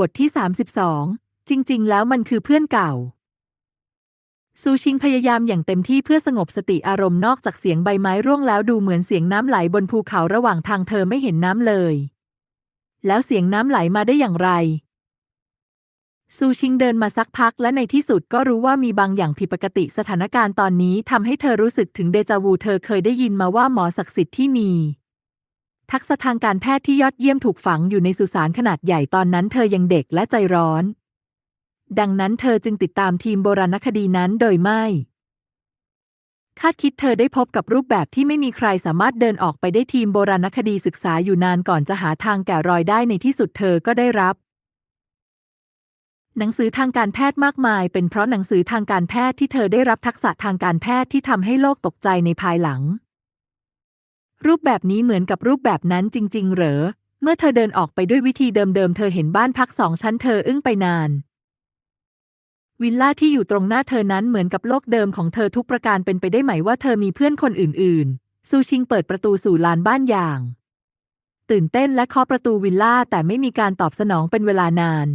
บทที่ 32 จริง ๆ แล้วมันคือเพื่อนเก่า ซูชิงพยายามอย่างเต็มที่เพื่อสงบสติอารมณ์นอกจากเสียงใบไม้ร่วงแล้วดูเหมือนเสียงน้ำไหลบนภูเขาระหว่างทางเธอไม่เห็นน้ำเลย แล้วเสียงน้ำไหลมาได้อย่างไร ซูชิงเดินมาสักพักและในที่สุดก็รู้ว่ามีบางอย่างผิดปกติสถานการณ์ตอนนี้ทำให้เธอรู้สึกถึงเดจาวูเธอเคยได้ยินมาว่าหมอศักดิ์สิทธิ์ที่มี ทักษะทางการแพทย์ที่ยอดเยี่ยมถูกฝังอยู่ในสุสานขนาดใหญ่ตอนนั้นเธอยังเด็กและใจร้อน ดังนั้นเธอจึงติดตามทีมโบราณคดีนั้นโดยไม่ คาดคิดเธอได้พบกับรูปแบบที่ไม่มีใครสามารถเดินออกไปได้ทีมโบราณคดีศึกษาอยู่นานก่อนจะหาทางแกะรอยได้ในที่สุดเธอก็ได้รับ หนังสือทางการแพทย์มากมาย เป็นเพราะหนังสือทางการแพทย์ที่เธอได้รับทักษะทางการแพทย์ที่ทำให้โลกตกใจในภายหลัง รูปแบบนี้เหมือนกับรูปแบบนั้นจริง ๆ เหรอ เมื่อเธอเดินออกไปด้วยวิธีเดิมๆ เธอเห็นบ้านพักสองชั้นเธออึ้งไปนาน วิลล่าที่อยู่ตรงหน้าเธอนั้นเหมือนกับโลกเดิมของเธอทุกประการเป็นไปได้ไหมว่าเธอมีเพื่อนคนอื่น ๆ ซูชิงเปิดประตูสู่ลานบ้านอย่าง ตื่นเต้นและเคาะประตูวิลล่าแต่ไม่มีการตอบสนองเป็นเวลานาน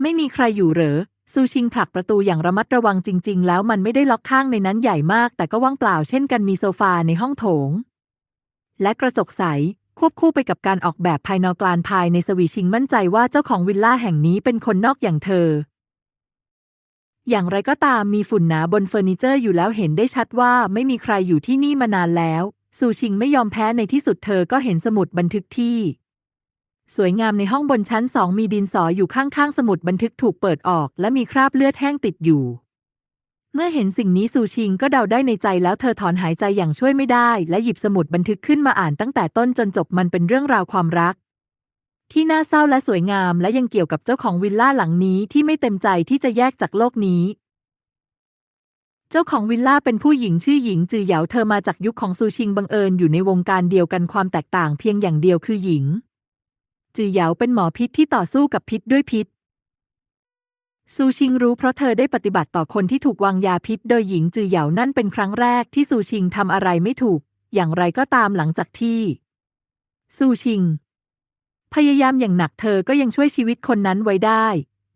ไม่มีใครอยู่เหรอ ซูชิงผลักประตูอย่างระมัดระวังจริง ๆ แล้วมันไม่ได้ล็อกข้างในนั้นใหญ่มาก แต่ก็ว่างเปล่าเช่นกันมีโซฟาในห้องโถง และกระจกใส ควบคู่ไปกับการออกแบบภายนอกลานภายในสวีชิงมั่นใจว่าเจ้าของวิลล่าแห่งนี้เป็นคนนอกอย่างเธอ อย่างไรก็ตามมีฝุ่นหนาบนเฟอร์นิเจอร์อยู่แล้วเห็นได้ชัดว่าไม่มีใครอยู่ที่นี่มานานแล้วซูชิงไม่ยอมแพ้ในที่สุดเธอก็เห็นสมุดบันทึกที่ สวยงามในห้องบนชั้นสองมีดินสออยู่ข้างๆ สมุดบันทึกถูกเปิดออก และมีคราบเลือดแห้งติดอยู่ เมื่อเห็นสิ่งนี้ซูชิงก็เดาได้ในใจแล้วเธอถอนหายใจอย่างช่วยไม่ได้ และหยิบสมุดบันทึกขึ้นมาอ่านตั้งแต่ต้นจนจบมันเป็นเรื่องราวความรัก ที่น่าเศร้าและสวยงามและยังเกี่ยวกับเจ้าของวิลล่าหลังนี้ที่ไม่เต็มใจที่จะแยกจากโลกนี้เจ้าของวิลล่าเป็นผู้หญิงชื่อหญิงจือเหยาเธอมาจากยุคของซูชิงบังเอิญอยู่ในวงการเดียวกันความแตกต่างเพียงอย่างเดียวคือหญิง จือเหยาเป็นหมอพิษที่ต่อสู้กับพิษด้วยพิษ ซูชิงรู้เพราะเธอได้ปฏิบัติต่อคนที่ถูกวางยาพิษ โดยหญิงจือเหยานั่นเป็นครั้งแรกที่ซูชิงทำอะไรไม่ถูก อย่างไรก็ตามหลังจากที่ ซูชิง พยายามอย่างหนักเธอก็ยังช่วยชีวิตคนนั้นไว้ได้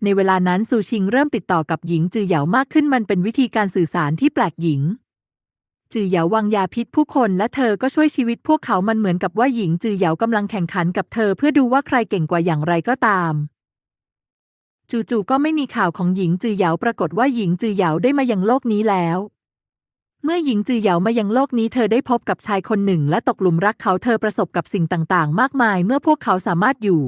ในเวลานั้นซูชิงเริ่มติดต่อกับหญิงจือเหยามากขึ้นมันเป็นวิธีการสื่อสารที่แปลกหญิง จือเหยาวางยาพิษผู้คนและเธอก็ช่วยชีวิตพวกเขามันเหมือนกับว่าหญิงจือเหยากำลังแข่งขันกับเธอเพื่อดูว่าใครเก่งกว่าอย่างไรก็ตาม จู่ๆก็ไม่มีข่าวของหญิงจือเหยาปรากฏว่าหญิงจือเหยาได้มายังโลกนี้แล้ว เมื่อหญิงจือเหยามายังโลกนี้เธอได้พบกับชายคนหนึ่งและตกหลุมรักเขาเธอประสบกับสิ่งต่างๆ มากมายเมื่อพวกเขาสามารถอยู่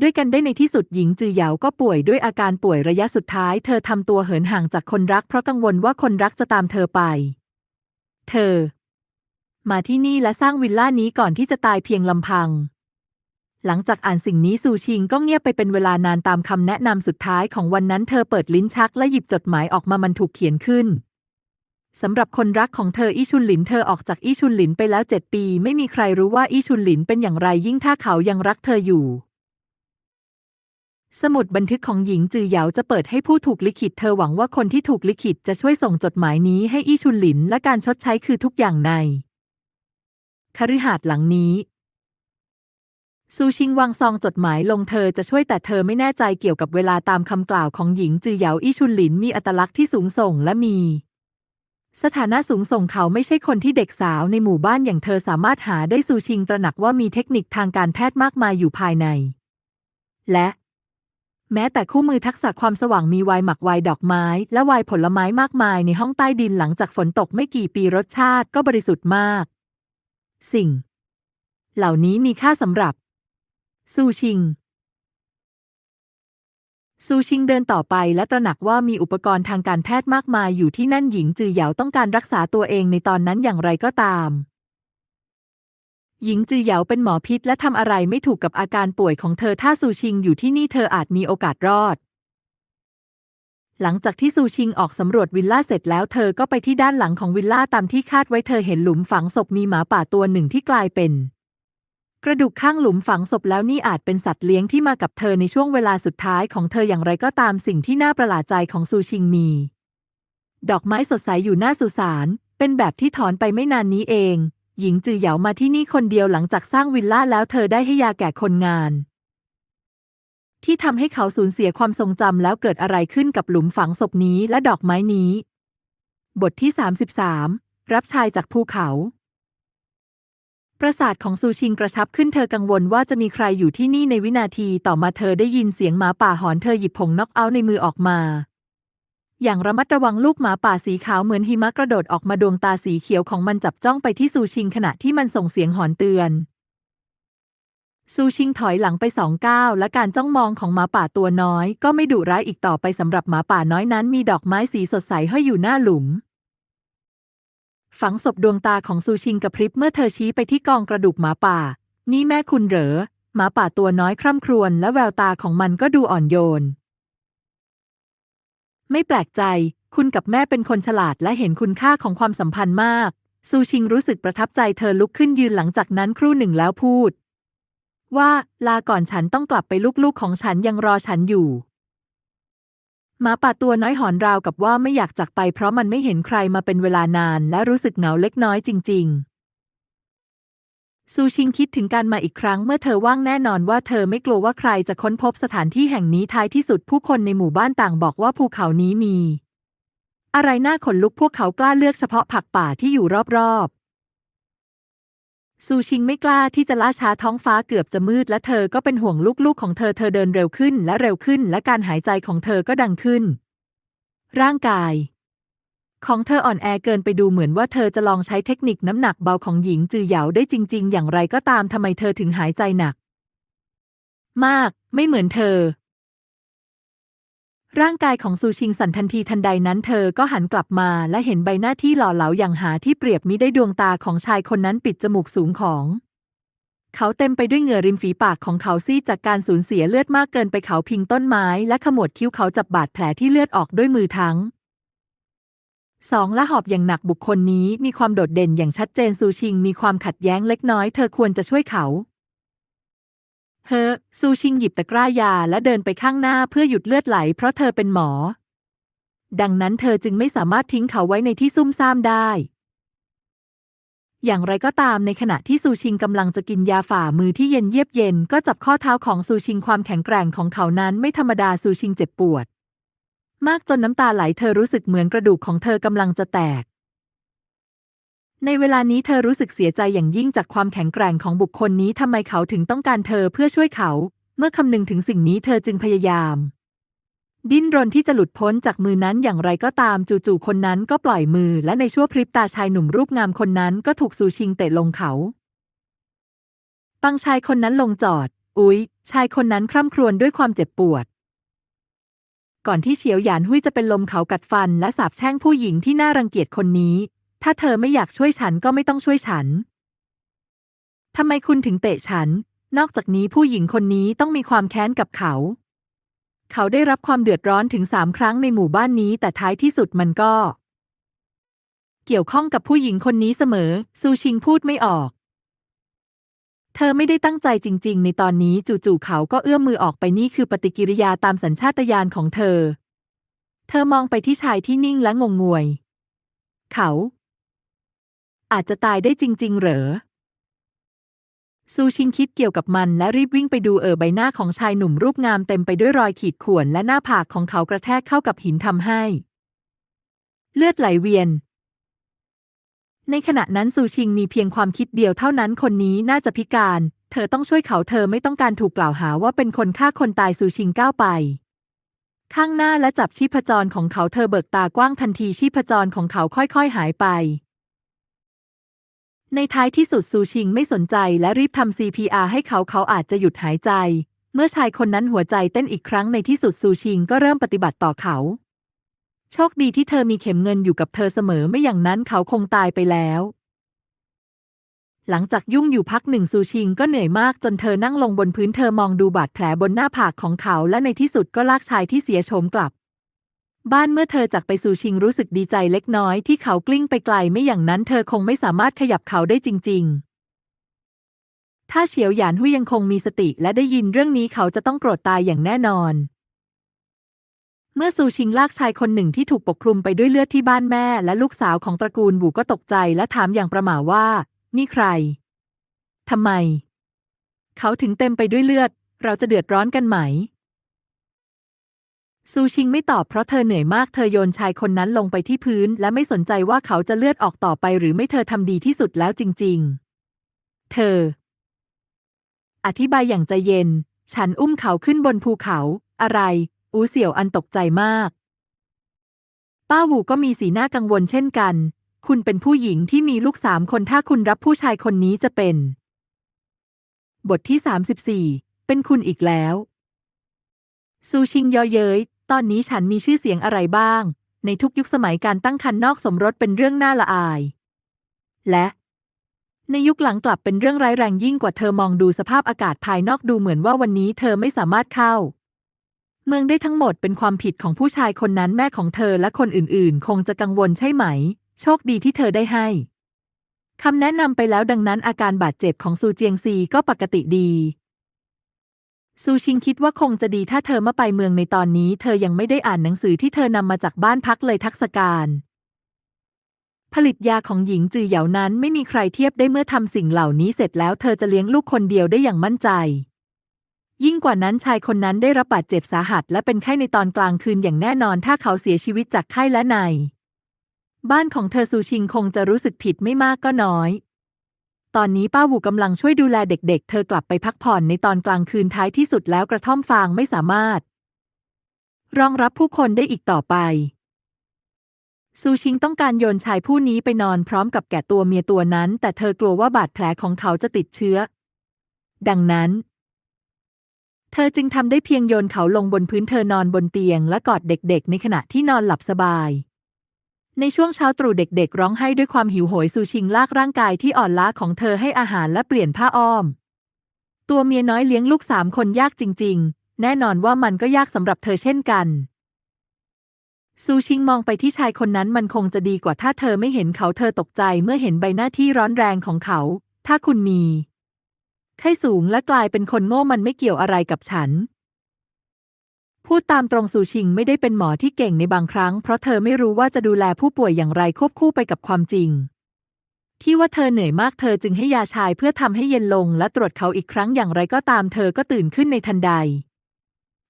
ด้วยกันได้ในที่สุดหญิงจือเหยาก็ป่วยด้วยอาการป่วยระยะสุดท้าย เธอทำตัวเหินห่างจากคนรักเพราะกังวลว่าคนรักจะตามเธอไป เธอ มาที่นี่และสร้างวิลล่านี้ก่อนที่จะตายเพียงลำพัง หลังจากอ่านสิ่งนี้ซูชิงก็เงียบไปเป็นเวลานานตามคำแนะนำสุดท้ายของวันนั้นเธอเปิดลิ้นชักและหยิบจดหมายออกมามันถูกเขียนขึ้นสำหรับคนรักของเธออี้ชุนหลินเธอออกจากอี้ชุนหลินไปแล้วเจ็ดปี ไม่มีใครรู้ว่าอี้ชุนหลินเป็นอย่างไรยิ่งถ้าเขายังรักเธออยู่ สมุดบันทึกของหญิงจือเหยาจะเปิดให้ผู้ถูกลิขิตเธอหวังว่าคนที่ถูกลิขิตจะช่วยส่งจดหมายนี้ให้อี้ชุนหลินและการชดใช้คือทุกอย่างในคฤหาสน์หลังนี้ ซูชิงวางซองจดหมายลงเธอจะช่วยแต่เธอไม่แน่ใจเกี่ยวกับเวลาตามคำกล่าวของหญิงจือเหยาอี้ชุนหลินมีอัตลักษณ์ที่สูงส่งและมี สถานะสูงส่งเขาไม่ใช่คนที่เด็กสาวในหมู่บ้านอย่างเธอสามารถหาได้ซูชิงตระหนักว่ามีเทคนิคทางการแพทย์มากมายอยู่ภายใน และ แม้แต่คู่มือทักษะความสว่างมีไวน์หมักไวน์ดอกไม้ และไวน์ผลไม้มากมายในห้องใต้ดินหลังจากฝนตกไม่กี่ปีรสชาติก็บริสุทธิ์มาก สิ่ง เหล่านี้มีค่าสำหรับ ซูชิง ซูชิงเดินต่อไปและตระหนักว่ามีอุปกรณ์ทางการแพทย์มากมายอยู่ที่นั่นหญิงจือเหยาต้องการรักษาตัวเองในตอนนั้นอย่างไรก็ตาม หญิงจือเหยาเป็นหมอพิษและทำอะไรไม่ถูกกับอาการป่วยของเธอถ้าซูชิงอยู่ที่นี่เธออาจมีโอกาสรอด หลังจากที่ซูชิงออกสำรวจวิลล่าเสร็จแล้วเธอก็ไปที่ด้านหลังของวิลล่าตามที่คาดไว้เธอเห็นหลุมฝังศพมีหมาป่าตัวหนึ่งที่กลายเป็น กระดูกข้างหลุมฝังศพแล้วนี่อาจเป็นสัตว์เลี้ยงที่มากับเธอในช่วงเวลาสุดท้ายของเธออย่างไรก็ตามสิ่งที่น่าประหลาดใจของซูชิงมี ดอกไม้สดใสอยู่หน้าสุสานเป็นแบบที่ถอนไปไม่นานนี้เอง หญิงจือเหยามาที่นี่คนเดียวหลังจากสร้างวิลล่าแล้วเธอได้ให้ยาแก่คนงาน ที่ทำให้เขาสูญเสียความทรงจำแล้วเกิดอะไรขึ้นกับหลุมฝังศพนี้และดอกไม้นี้ บทที่ 33 รับชายจากภูเขา ประสาทของซูชิงกระชับขึ้นเธอกังวลว่าจะมีใครอยู่ที่นี่ในวินาทีต่อมาเธอได้ยินเสียงหมาป่าหอนเธอหยิบผงน็อกเอาท์ในมือออกมา อย่างระมัดระวังลูกหมาป่าสีขาวเหมือนหิมะกระโดดออกมาดวงตาสีเขียวของมันจับจ้องไปที่ซูชิงขณะที่มันส่งเสียงหอนเตือน ซูชิงถอยหลังไปสองก้าวและการจ้องมองของหมาป่าตัวน้อย ก็ไม่ดุร้ายอีกต่อไปสำหรับหมาป่าน้อยนั้น มีดอกไม้สีสดใสห้อยอยู่หน้าหลุม ฝังศพดวงตาของซูชิงกระพริบเมื่อเธอชี้ไปที่กองกระดูกหมาป่า นี่แม่คุณเหรอหมาป่าตัวน้อยคร่ำครวญและแววตาของมันก็ดูอ่อนโยน ไม่แปลกใจ คุณกับแม่เป็นคนฉลาดและเห็นคุณค่าของความสัมพันธ์มาก ซูชิงรู้สึกประทับใจเธอลุกขึ้นยืนหลังจากนั้นครู่หนึ่งแล้วพูด ว่าลาก่อนฉันต้องกลับไปลูกๆของฉันยังรอฉันอยู่หมาป่าตัวน้อยหอนราวกับว่าไม่อยากจากไปเพราะมันไม่เห็นใครมาเป็นเวลานานและรู้สึกเหงาเล็กน้อยจริง ๆ ซูชิงคิดถึงการมาอีกครั้งเมื่อเธอว่างแน่นอนว่าเธอไม่กลัวว่าใครจะค้นพบสถานที่แห่งนี้ท้ายที่สุดผู้คนในหมู่บ้านต่างบอกว่าภูเขานี้มี อะไรน่าขนลุกพวกเขากล้าเลือกเฉพาะผักป่าที่อยู่รอบๆ ซูชิงไม่กล้าที่จะล่าช้าท้องฟ้าเกือบจะมืดและเธอก็เป็นห่วงลูกๆของเธอเธอเดินเร็วขึ้นและเร็วขึ้นและการหายใจของเธอก็ดังขึ้น ร่างกาย ของเธออ่อนแอเกินไปดูเหมือนว่าเธอจะลองใช้เทคนิคน้ำหนักเบาของหญิงจือเหยาได้จริง ๆ อย่างไรก็ตามทำไมเธอถึงหายใจหนัก มาก ไม่เหมือนเธอ ร่างกายของซูชิงสันทันทีทันใดนั้นเธอก็หันกลับมาและเห็นใบหน้าที่หล่อเหลาอย่างหาที่เปรียบมิได้ดวงตาของชายคนนั้นปิดจมูกสูงของ เขาเต็มไปด้วยเหงื่อริมฝีปากของเขาซีดจากการสูญเสียเลือดมากเกินไปเขาพิงต้นไม้และขมวดคิ้วเขาจับบาดแผลที่เลือดออกด้วยมือทั้ง สองและหอบอย่างหนักบุคคลนี้มีความโดดเด่นอย่างชัดเจนซูชิงมีความขัดแย้งเล็กน้อยเธอควรจะช่วยเขา เฮอซูชิงหยิบตะกร้ายาและเดินไปข้างหน้าเพื่อหยุดเลือดไหลเพราะเธอเป็นหมอ ดังนั้นเธอจึงไม่สามารถทิ้งเขาไว้ในที่ซุ่มซ่ามได้อย่างไรก็ตามในขณะที่ซูชิงกำลังจะกินยาฝ่ามือที่เย็นเยียบเย็น ก็จับข้อเท้าของซูชิงความแข็งแกร่งของเขานั้นไม่ธรรมดาซูชิงเจ็บปวด มากจนน้ำตาไหลเธอรู้สึกเหมือนกระดูกของเธอกำลังจะแตก ในเวลานี้เธอรู้สึกเสียใจอย่างยิ่งจากความแข็งแกร่งของบุคคลนี้ทำไมเขาถึงต้องการเธอเพื่อช่วยเขา เมื่อคำนึงถึงสิ่งนี้เธอจึงพยายาม ดิ้นรนที่จะหลุดพ้นจากมือนั้นอย่างไรก็ตามจู่ๆคนนั้นก็ปล่อยมือ และในชั่วพริบตาชายหนุ่มรูปงามคนนั้นก็ถูกซูชิงเตะลงเขาปังชายคนนั้นลงจอด อุ๊ย ชายคนนั้นคร่ำครวญด้วยความเจ็บปวด ก่อนที่เฉียวหยานหุ้ยจะเป็นลมเขากัดฟันและสาบแช่งผู้หญิงที่น่ารังเกียจคนนี้ ถ้าเธอไม่อยากช่วยฉันก็ไม่ต้องช่วยฉัน ทำไมคุณถึงเตะฉัน นอกจากนี้ผู้หญิงคนนี้ต้องมีความแค้นกับเขา เขาได้รับความเดือดร้อนถึงสามครั้งในหมู่บ้านนี้ แต่ท้ายที่สุดมันก็ เกี่ยวข้องกับผู้หญิงคนนี้เสมอ ซูชิงพูดไม่ออก เธอไม่ได้ตั้งใจจริง ๆ ในตอนนี้จู่ๆเขาก็เอื้อมมือออกไปนี่คือปฏิกิริยาตามสัญชาตญาณของเธอ เธอมองไปที่ชายที่นิ่งและงงงวย เขา อาจจะตายได้จริง ๆ เหรอซูชิงคิดเกี่ยวกับมันและรีบวิ่งไปดูเออใบหน้าของชายหนุ่มรูปงามเต็มไปด้วยรอยขีดข่วนและหน้าผากของเขากระแทกเข้ากับหินทำให้ เลือดไหลเวียน ในขณะนั้นซูชิงมีเพียงความคิดเดียวเท่านั้นคนนี้น่าจะพิการ เธอต้องช่วยเขาเธอไม่ต้องการถูกกล่าวหาว่าเป็นคนฆ่าคนตายซูชิงก้าวไป ข้างหน้าและจับชีพจรของเขาเธอเบิกตากว้างทันทีชีพจรของเขาค่อยๆหายไป ในท้ายที่สุดซูชิงไม่สนใจและรีบทำ CPR ให้เขาเขาอาจจะหยุดหายใจ เมื่อชายคนนั้นหัวใจเต้นอีกครั้งในที่สุดซูชิงก็เริ่มปฏิบัติต่อเขา โชคดีที่เธอมีเข็มเงินอยู่กับเธอเสมอไม่อย่างนั้นเขาคงตายไปแล้ว หลังจากยุ่งอยู่พักหนึ่งซูชิงก็เหนื่อยมากจนเธอนั่งลงบนพื้นเธอมองดูบาดแผลบนหน้าผากของเขาและในที่สุดก็ลากชายที่เสียโฉมกลับ บ้านเมื่อเธอจากไปซูชิงรู้สึกดีใจเล็กน้อยที่เขากลิ้งไปไกลไม่อย่างนั้นเธอคงไม่สามารถขยับเขาได้จริง ๆถ้าเฉียวหยานหุยยังคงมีสติและได้ยินเรื่องนี้เขาจะต้องโกรธตายอย่างแน่นอน เมื่อซูชิงลากชายคนหนึ่งที่ถูกปกคลุมไปด้วยเลือดที่บ้านแม่ และลูกสาวของตระกูลบูก็ตกใจและถามอย่างประหม่าว่า นี่ใครทำไม เขาถึงเต็มไปด้วยเลือด เราจะเดือดร้อนกันไหม ซูชิงไม่ตอบเพราะเธอเหนื่อยมากเธอโยนชายคนนั้นลงไปที่พื้น และไม่สนใจว่าเขาจะเลือดออกต่อไปหรือไม่เธอทำดีที่สุดแล้วจริง ๆ เธอ อธิบายอย่างใจเย็น ฉันอุ้มเขาขึ้นบนภูเขา อะไร อูเสี่ยวอันตกใจมาก ป้าหูก็มีสีหน้ากังวลเช่นกัน คุณเป็นผู้หญิงที่มีลูกสามคนถ้าคุณรับผู้ชายคนนี้จะเป็น บทที่34เป็นคุณอีกแล้ว ซูชิงยอเย้ย ตอนนี้ฉันมีชื่อเสียงอะไรบ้าง ในทุกยุคสมัยการตั้งครรภ์นอกสมรสเป็นเรื่องน่าละอาย และในยุคหลังกลับเป็นเรื่องร้ายแรงยิ่งกว่าเธอมองดูสภาพอากาศภายนอกดูเหมือนว่าวันนี้เธอไม่สามารถเข้า เมืองได้ทั้งหมดเป็นความผิดของผู้ชายคนนั้นแม่ของเธอและคนอื่นๆ คงจะกังวลใช่ไหม โชคดีที่เธอได้ให้คำแนะนำไปแล้วดังนั้นอาการบาดเจ็บของซูเจียงซีก็ปกติดี ซูชิงคิดว่าคงจะดีถ้าเธอมาไปเมืองในตอนนี้ เธอยังไม่ได้อ่านหนังสือที่เธอนำมาจากบ้านพักเลยทักษการผลิตยาของหญิงจือเหยานั้นไม่มีใครเทียบได้เมื่อทำสิ่งเหล่านี้เสร็จแล้วเธอจะเลี้ยงลูกคนเดียวได้อย่างมั่นใจ ยิ่งกว่านั้นชายคนนั้นได้รับบาดเจ็บสาหัส และเป็นไข้ในตอนกลางคืนอย่างแน่นอนถ้าเขาเสียชีวิตจากไข้และในบ้านของเธอซูชิงคงจะรู้สึกผิดไม่มากก็น้อย ตอนนี้ป้าหูกำลังช่วยดูแลเด็กๆเธอกลับไปพักผ่อนในตอนกลางคืนท้ายที่สุดแล้วกระท่อมฟางไม่สามารถ รองรับผู้คนได้อีกต่อไป ซูชิงต้องการโยนชายผู้นี้ไปนอนพร้อมกับแก่ตัวเมียตัวนั้น แต่เธอกลัวว่าบาดแผลของเขาจะติดเชื้อ ดังนั้น เธอจึงทำได้เพียงโยนเขาลงบนพื้นเธอนอนบนเตียงและกอดเด็กๆ ในขณะที่นอนหลับสบาย ในช่วงเช้าตรู่เด็กๆ ร้องไห้ด้วยความหิวโหยซูชิงลากร่างกายที่อ่อนล้าของเธอให้อาหารและเปลี่ยนผ้าอ้อม ตัวเมียน้อยเลี้ยงลูกสามคนยากจริง ๆ แน่นอนว่ามันก็ยากสำหรับเธอเช่นกันซูชิงมองไปที่ชายคนนั้นมันคงจะดีกว่าถ้าเธอไม่เห็นเขาเธอตกใจเมื่อเห็นใบหน้าที่ร้อนแรงของเขา ถ้าคุณมี ไข้สูงและกลายเป็นคนโง่มันไม่เกี่ยวอะไรกับฉัน พูดตามตรงซูชิงไม่ได้เป็นหมอที่เก่งในบางครั้ง เพราะเธอไม่รู้ว่าจะดูแลผู้ป่วยอย่างไรควบคู่ไปกับความจริง ที่ว่าเธอเหนื่อยมากเธอจึงให้ยาชายเพื่อทำให้เย็นลงและตรวจเขาอีกครั้งอย่างไรก็ตามเธอก็ตื่นขึ้นในทันใด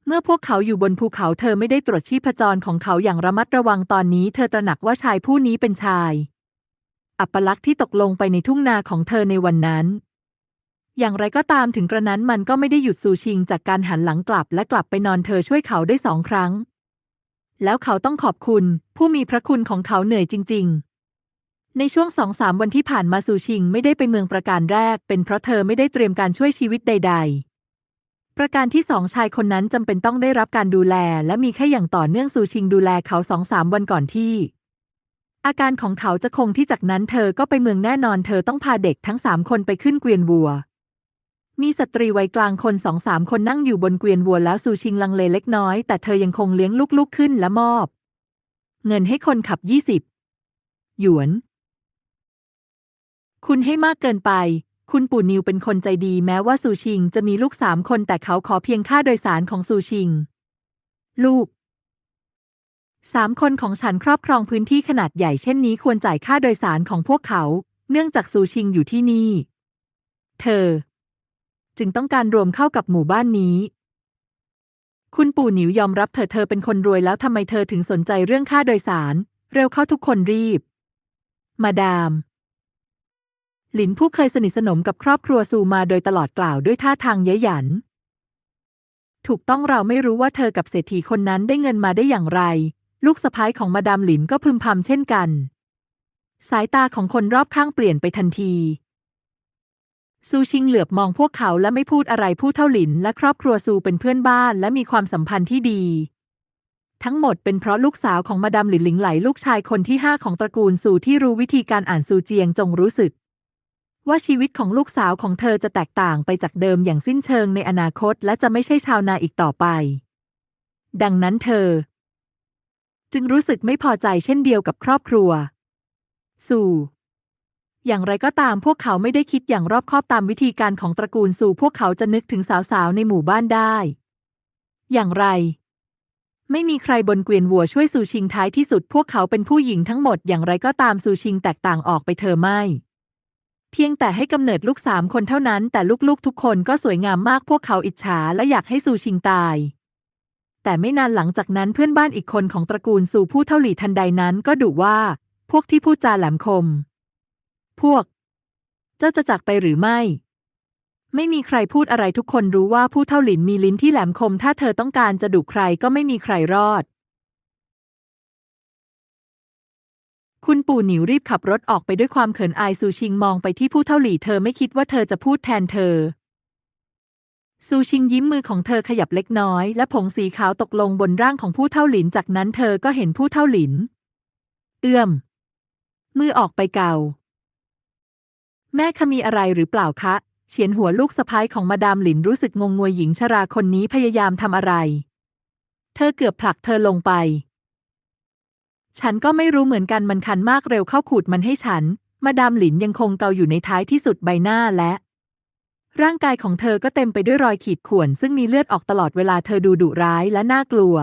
เมื่อพวกเขาอยู่บนภูเขาเธอไม่ได้ตรวจชีพจรของเขาอย่างระมัดระวังตอนนี้เธอตระหนักว่าชายผู้นี้เป็นชาย อัปลักษณ์ที่ตกลงไปในทุ่งนาของเธอในวันนั้น อย่างไรก็ตามถึงกระนั้นมันก็ไม่ได้หยุดซูชิงจากการหันหลังกลับและกลับไปนอนเธอช่วยเขาได้สองครั้ง แล้วเขาต้องขอบคุณ ผู้มีพระคุณของเขาเหนื่อยจริง ๆ ในช่วงสองสามวันที่ผ่านมาซูชิงไม่ได้ไปเมืองประการแรก เป็นเพราะเธอไม่ได้เตรียมการช่วยชีวิตใด ๆประการที่สองชายคนนั้นจำเป็นต้องได้รับการดูแล และมีแค่อย่างต่อเนื่องซูชิงดูแลเขาสองสามวันก่อนที่ อาการของเขาจะคงที่จากนั้นเธอก็ไปเมืองแน่นอนเธอต้องพาเด็กทั้งสามคนไปขึ้นเกวียนวัว มีสตรีวัยกลางคนสองสามคนนั่งอยู่บนเกวียนวัวแล้วซูชิงลังเลเล็กน้อย แต่เธอยังคงเลี้ยงลูกๆขึ้นและมอบ เงินให้คนขับยี่สิบหยวน คุณให้มากเกินไป คุณปู่นิวเป็นคนใจดีแม้ว่าซูชิงจะมีลูกสามคนแต่เขาขอเพียงค่าโดยสารของซูชิง ลูกสามคนของฉันครอบครองพื้นที่ขนาดใหญ่เช่นนี้ควรจ่ายค่าโดยสารของพวกเขา เนื่องจากซูชิงอยู่ที่นี่ เธอ จึงต้องการรวมเข้ากับหมู่บ้านนี้ คุณปู่หนิวยอมรับเธอเธอเป็นคนรวยแล้วทำไมเธอถึงสนใจเรื่องค่าโดยสาร เร็วเข้าทุกคนรีบ มาดาม หลินผู้เคยสนิทสนมกับครอบครัวซูมาโดยตลอดกล่าวด้วยท่าทางเย้ยหยัน ถูกต้องเราไม่รู้ว่าเธอกับเศรษฐีคนนั้นได้เงินมาได้อย่างไร ลูกสะพ้ายของมาดามหลินก็พึมพำเช่นกัน สายตาของคนรอบข้างเปลี่ยนไปทันที ซูชิงเหลือบมองพวกเขาและไม่พูดอะไรผู้เท่าหลินและครอบครัวซูเป็นเพื่อนบ้านและมีความสัมพันธ์ที่ดี ทั้งหมดเป็นเพราะลูกสาวของมาดามหลินหลิงไหลลูกชายคนที่ห้าของตระกูลซูที่รู้วิธีการอ่านซูเจียงจงรู้สึก ว่าชีวิตของลูกสาวของเธอจะแตกต่างไปจากเดิมอย่างสิ้นเชิงในอนาคต และจะไม่ใช่ชาวนาอีกต่อไป ดังนั้นเธอ จึงรู้สึกไม่พอใจเช่นเดียวกับครอบครัว สู่ อย่างไรก็ตามพวกเขาไม่ได้คิดอย่างรอบคอบตามวิธีการของตระกูลสู่พวกเขาจะนึกถึงสาวๆ ในหมู่บ้านได้ อย่างไร ไม่มีใครบนเกวียนวัวช่วยซูชิงท้ายที่สุดพวกเขาเป็นผู้หญิงทั้งหมดอย่างไรก็ตามซูชิงแตกต่างออกไปเธอไม่ เพียงแต่ให้กำเนิดลูกสามคนเท่านั้น แต่ลูกๆ ทุกคนก็สวยงามมากพวกเขาอิจฉาและอยากให้ซูชิงตายแต่ไม่นานหลังจากนั้นเพื่อนบ้านอีกคนของตระกูลสู่ผู้เท่าหลี่ทันใดนั้นก็ดุว่า พวกที่พูดจาแหลมคม พวก เจ้าจะจากไปหรือไม่ ไม่มีใครพูดอะไรทุกคนรู้ว่าผู้เท่าหลินมีลิ้นที่แหลมคม ถ้าเธอต้องการจะดุใครก็ไม่มีใครรอด คุณปู่หนิวรีบขับรถออกไปด้วยความเขินอายซูชิงมองไปที่ผู้เท่าหลี่เธอไม่คิดว่าเธอจะพูดแทนเธอซูชิงยิ้มมือของเธอขยับเล็กน้อย และผงสีขาวตกลงบนร่างของผู้เท่าหลิน จากนั้นเธอก็เห็นผู้เท่าหลิน เอื้อม มือออกไปเกา แม่คะมีอะไรหรือเปล่าคะเฉียนหัวลูกสะพ้ายของมาดามหลินรู้สึกงงงวยหญิงชราคนนี้พยายามทำอะไร เธอเกือบผลักเธอลงไป ฉันก็ไม่รู้เหมือนกันมันคันมากเร็วเข้าขูดมันให้ฉัน มาดามหลินยังคงเกาอยู่ในท้ายที่สุดใบหน้าและ ร่างกายของเธอก็เต็มไปด้วยรอยขีดข่วนซึ่งมีเลือดออกตลอดเวลาเธอดูดุร้ายและน่ากลัว